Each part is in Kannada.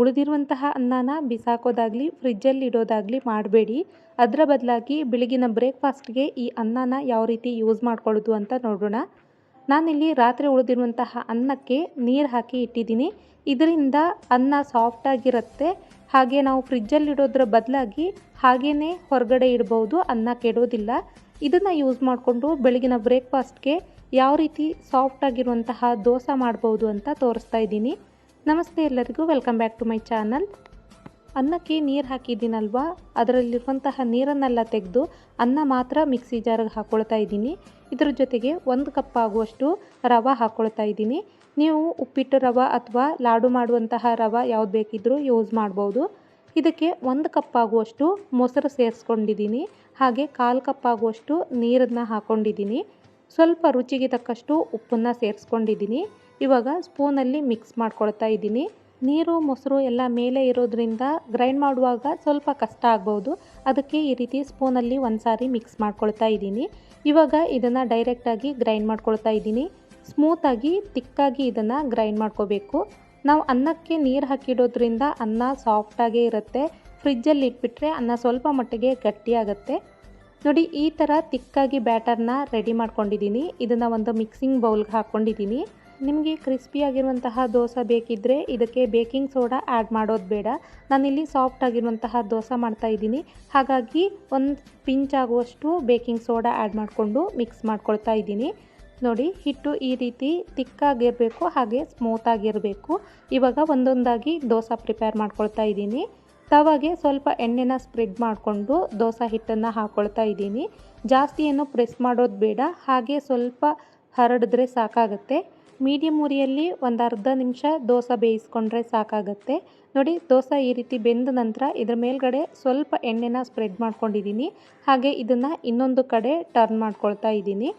ಉಳಿದಿರುವಂತಹ ಅನ್ನನ ಬಿಸಾಕೋದಾಗಲಿ ಫ್ರಿಜ್ಜಲ್ಲಿ ಇಡೋದಾಗಲಿ ಮಾಡಬೇಡಿ. ಅದರ ಬದಲಾಗಿ ಬೆಳಗಿನ ಬ್ರೇಕ್ಫಾಸ್ಟ್ಗೆ ಈ ಅನ್ನನ ಯಾವ ರೀತಿ ಯೂಸ್ ಮಾಡ್ಕೊಳ್ಳೋದು ಅಂತ ನೋಡೋಣ. ನಾನಿಲ್ಲಿ ರಾತ್ರಿ ಉಳಿದಿರುವಂತಹ ಅನ್ನಕ್ಕೆ ನೀರು ಹಾಕಿ ಇಟ್ಟಿದ್ದೀನಿ. ಇದರಿಂದ ಅನ್ನ ಸಾಫ್ಟಾಗಿರುತ್ತೆ ಹಾಗೆ ನಾವು ಫ್ರಿಜ್ಜಲ್ಲಿ ಇಡೋದ್ರ ಬದಲಾಗಿ ಹಾಗೇ ಹೊರಗಡೆ ಇಡ್ಬೋದು, ಅನ್ನ ಕೆಡೋದಿಲ್ಲ. ಇದನ್ನು ಯೂಸ್ ಮಾಡಿಕೊಂಡು ಬೆಳಗಿನ ಬ್ರೇಕ್ಫಾಸ್ಟ್ಗೆ ಯಾವ ರೀತಿ ಸಾಫ್ಟಾಗಿರುವಂತಹ ದೋಸೆ ಮಾಡ್ಬೋದು ಅಂತ ತೋರಿಸ್ತಾ ಇದ್ದೀನಿ. ನಮಸ್ತೆ ಎಲ್ಲರಿಗೂ welcome back to my channel ಅನ್ನಕ್ಕೆ ನೀರು ಹಾಕಿದ್ದೀನಲ್ವಾ? ಅದರಲ್ಲಿರುವಂತಹ ನೀರನ್ನೆಲ್ಲ ತೆಗೆದು ಅನ್ನ ಮಾತ್ರ ಮಿಕ್ಸಿ ಜಾರಿಗೆ ಹಾಕ್ಕೊಳ್ತಾ ಇದ್ದೀನಿ. ಇದ್ರ ಜೊತೆಗೆ ಒಂದು ಕಪ್ ಆಗುವಷ್ಟು ರವೆ ಹಾಕ್ಕೊಳ್ತಾ ಇದ್ದೀನಿ. ನೀವು ಉಪ್ಪಿಟ್ಟು ರವೆ ಅಥವಾ ಲಾಡು ಮಾಡುವಂತಹ ರವ ಯಾವ್ದು ಬೇಕಿದ್ರೂ ಯೂಸ್ ಮಾಡ್ಬೋದು. ಇದಕ್ಕೆ ಒಂದು ಕಪ್ ಆಗುವಷ್ಟು ಮೊಸರು ಸೇರಿಸ್ಕೊಂಡಿದ್ದೀನಿ. ಹಾಗೆ ಕಾಲು ಕಪ್ ಆಗುವಷ್ಟು ನೀರನ್ನು ಹಾಕ್ಕೊಂಡಿದ್ದೀನಿ ಸ್ವಲ್ಪ ರುಚಿಗೆ ತಕ್ಕಷ್ಟು ಉಪ್ಪನ್ನು ಸೇರಿಸ್ಕೊಂಡಿದ್ದೀನಿ. ಇವಾಗ ಸ್ಪೂನಲ್ಲಿ ಮಿಕ್ಸ್ ಮಾಡ್ಕೊಳ್ತಾ ಇದ್ದೀನಿ. ನೀರು, ಮೊಸರು ಎಲ್ಲ ಮೇಲೆ ಇರೋದ್ರಿಂದ ಗ್ರೈಂಡ್ ಮಾಡುವಾಗ ಸ್ವಲ್ಪ ಕಷ್ಟ ಆಗ್ಬೋದು. ಅದಕ್ಕೆ ಈ ರೀತಿ ಸ್ಪೂನಲ್ಲಿ ಒಂದು ಸಾರಿ ಮಿಕ್ಸ್ ಮಾಡ್ಕೊಳ್ತಾ ಇದ್ದೀನಿ. ಇವಾಗ ಇದನ್ನು ಡೈರೆಕ್ಟಾಗಿ ಗ್ರೈಂಡ್ ಮಾಡ್ಕೊಳ್ತಾ ಇದ್ದೀನಿ. ಸ್ಮೂತಾಗಿ ತಿಕ್ಕಾಗಿ ಇದನ್ನು ಗ್ರೈಂಡ್ ಮಾಡ್ಕೋಬೇಕು. ನಾವು ಅನ್ನಕ್ಕೆ ನೀರು ಹಾಕಿಡೋದ್ರಿಂದ ಅನ್ನ ಸಾಫ್ಟಾಗೇ ಇರುತ್ತೆ. ಫ್ರಿಜ್ಜಲ್ಲಿ ಇಟ್ಬಿಟ್ರೆ ಅನ್ನ ಸ್ವಲ್ಪ ಮಟ್ಟಿಗೆ ಗಟ್ಟಿಯಾಗುತ್ತೆ ನೋಡಿ, ಈ ಥರ ತಿಕ್ಕಾಗಿ ಬ್ಯಾಟರ್ನ ರೆಡಿ ಮಾಡ್ಕೊಂಡಿದ್ದೀನಿ. ಇದನ್ನು ಒಂದು ಮಿಕ್ಸಿಂಗ್ ಬೌಲ್ಗೆ ಹಾಕ್ಕೊಂಡಿದ್ದೀನಿ ನಿಮಗೆ ಕ್ರಿಸ್ಪಿಯಾಗಿರುವಂತಹ ದೋಸೆ ಬೇಕಿದ್ದರೆ ಇದಕ್ಕೆ ಬೇಕಿಂಗ್ ಸೋಡಾ ಆ್ಯಡ್ ಮಾಡೋದು ಬೇಡ. ನಾನಿಲ್ಲಿ ಸಾಫ್ಟ್ ಆಗಿರುವಂತಹ ದೋಸೆ ಮಾಡ್ತಾ ಇದ್ದೀನಿ. ಹಾಗಾಗಿ ಒಂದು ಪಿಂಚ್ ಆಗುವಷ್ಟು ಬೇಕಿಂಗ್ ಸೋಡಾ ಆ್ಯಡ್ ಮಾಡಿಕೊಂಡು ಮಿಕ್ಸ್ ಮಾಡ್ಕೊಳ್ತಾ ಇದ್ದೀನಿ. ನೋಡಿ, ಹಿಟ್ಟು ಈ ರೀತಿ ತಿಕ್ಕಾಗಿರಬೇಕು, ಹಾಗೆ ಸ್ಮೂತಾಗಿರಬೇಕು ಇವಾಗ ಒಂದೊಂದಾಗಿ ದೋಸೆ ಪ್ರಿಪೇರ್ ಮಾಡ್ಕೊಳ್ತಾ ಇದ್ದೀನಿ. ತವಾಗೆ ಸ್ವಲ್ಪ ಎಣ್ಣೆನ ಸ್ಪ್ರೆಡ್ ಮಾಡಿಕೊಂಡು ದೋಸೆ ಹಿಟ್ಟನ್ನು ಹಾಕ್ಕೊಳ್ತಾ ಇದ್ದೀನಿ. ಜಾಸ್ತಿ ಏನು ಪ್ರೆಸ್ ಮಾಡೋದು ಬೇಡ. ಹಾಗೆ ಸ್ವಲ್ಪ ಹರಡಿದ್ರೆ ಸಾಕಾಗುತ್ತೆ. ಮೀಡಿಯಮ್ ಉರಿಯಲ್ಲಿ ಒಂದು ಅರ್ಧ ನಿಮಿಷ ದೋಸೆ ಬೇಯಿಸ್ಕೊಂಡ್ರೆ ಸಾಕಾಗುತ್ತೆ. ನೋಡಿ, ದೋಸೆ ಈ ರೀತಿ ಬೆಂದ ನಂತರ ಇದರ ಮೇಲ್ಗಡೆ ಸ್ವಲ್ಪ ಎಣ್ಣೆನ ಸ್ಪ್ರೆಡ್ ಮಾಡ್ಕೊಂಡಿದ್ದೀನಿ ಹಾಗೆ ಇದನ್ನು ಇನ್ನೊಂದು ಕಡೆ ಟರ್ನ್ ಮಾಡ್ಕೊಳ್ತಾ ಇದ್ದೀನಿ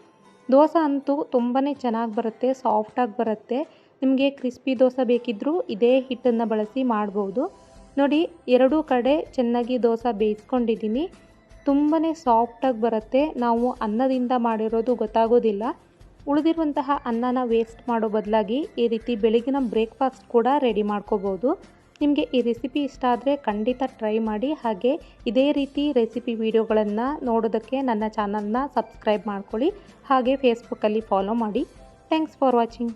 ದೋಸೆ ಅಂತೂ ತುಂಬಾ ಚೆನ್ನಾಗಿ ಬರುತ್ತೆ ಸಾಫ್ಟಾಗಿ ಬರುತ್ತೆ. ನಿಮಗೆ ಕ್ರಿಸ್ಪಿ ದೋಸೆ ಬೇಕಿದ್ದರೂ ಇದೇ ಹಿಟ್ಟನ್ನು ಬಳಸಿ ಮಾಡ್ಬೋದು. ನೋಡಿ, ಎರಡೂ ಕಡೆ ಚೆನ್ನಾಗಿ ದೋಸೆ ಬೇಯಿಸ್ಕೊಂಡಿದ್ದೀನಿ ತುಂಬಾ ಸಾಫ್ಟಾಗಿ ಬರುತ್ತೆ. ನಾವು ಅನ್ನದಿಂದ ಮಾಡಿರೋದು ಗೊತ್ತಾಗೋದಿಲ್ಲ. ಉಳಿದಿರುವಂತಹ ಅನ್ನನ ವೇಸ್ಟ್ ಮಾಡೋ ಬದಲಾಗಿ ಈ ರೀತಿ ಬೆಳಗಿನ ಬ್ರೇಕ್ಫಾಸ್ಟ್ ಕೂಡ ರೆಡಿ ಮಾಡ್ಕೋಬೋದು. ನಿಮಗೆ ಈ ರೆಸಿಪಿ ಇಷ್ಟ ಆದರೆ ಖಂಡಿತ ಟ್ರೈ ಮಾಡಿ, ಹಾಗೆ ಇದೇ ರೀತಿ ರೆಸಿಪಿ ವಿಡಿಯೋಗಳನ್ನು ನೋಡೋದಕ್ಕೆ ನನ್ನ ಚಾನಲ್ನ ಸಬ್ಸ್ಕ್ರೈಬ್ ಮಾಡ್ಕೊಳ್ಳಿ, ಹಾಗೆ ಫೇಸ್ಬುಕ್ಕಲ್ಲಿ ಫಾಲೋ ಮಾಡಿ. Thanks for watching